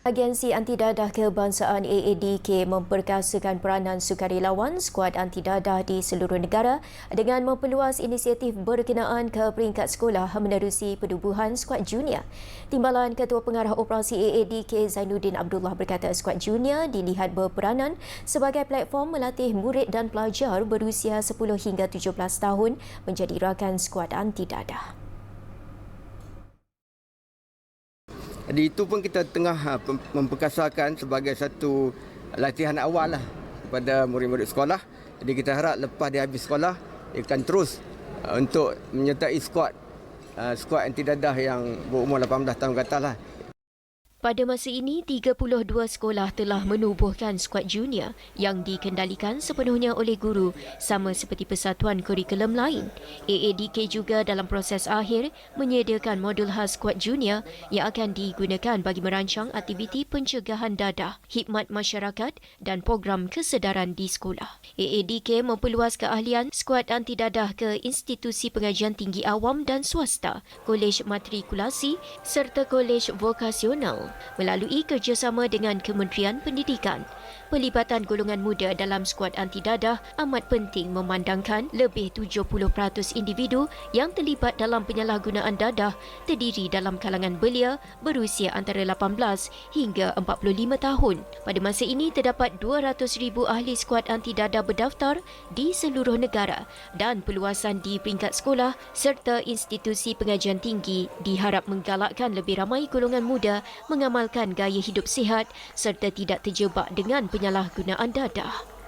Agensi Anti Dadah Kebangsaan AADK memperkasakan peranan sukarelawan skuad anti dadah di seluruh negara dengan memperluas inisiatif berkenaan ke peringkat sekolah menerusi penubuhan skuad junior. Timbalan Ketua Pengarah Operasi AADK Zainuddin Abdullah berkata skuad junior dilihat berperanan sebagai platform melatih murid dan pelajar berusia 10 hingga 17 tahun menjadi rakan skuad anti dadah. Jadi itu pun kita tengah ha, memperkasakan sebagai satu latihan awal lah kepada murid-murid sekolah. Jadi kita harap lepas dia habis sekolah, dia akan terus uh, untuk menyertai skuad uh, skuad anti dadah yang berumur 18 tahun ke atas lah. Pada masa ini, 32 sekolah telah menubuhkan skuad junior yang dikendalikan sepenuhnya oleh guru sama seperti persatuan kurikulum lain. AADK juga dalam proses akhir menyediakan modul khas skuad junior yang akan digunakan bagi merancang aktiviti pencegahan dadah, khidmat masyarakat dan program kesedaran di sekolah. AADK memperluas keahlian skuad anti dadah ke institusi pengajian tinggi awam dan swasta, kolej matrikulasi serta kolej vokasional melalui kerjasama dengan Kementerian Pendidikan. Pelibatan golongan muda dalam skuad anti dadah amat penting memandangkan lebih 70% individu yang terlibat dalam penyalahgunaan dadah terdiri dalam kalangan belia berusia antara 18 hingga 45 tahun. Pada masa ini terdapat 200,000 ahli skuad anti dadah berdaftar di seluruh negara dan peluasan di peringkat sekolah serta institusi pengajian tinggi diharap menggalakkan lebih ramai golongan muda mengamalkan gaya hidup sihat serta tidak terjebak dengan penyalahgunaan dadah.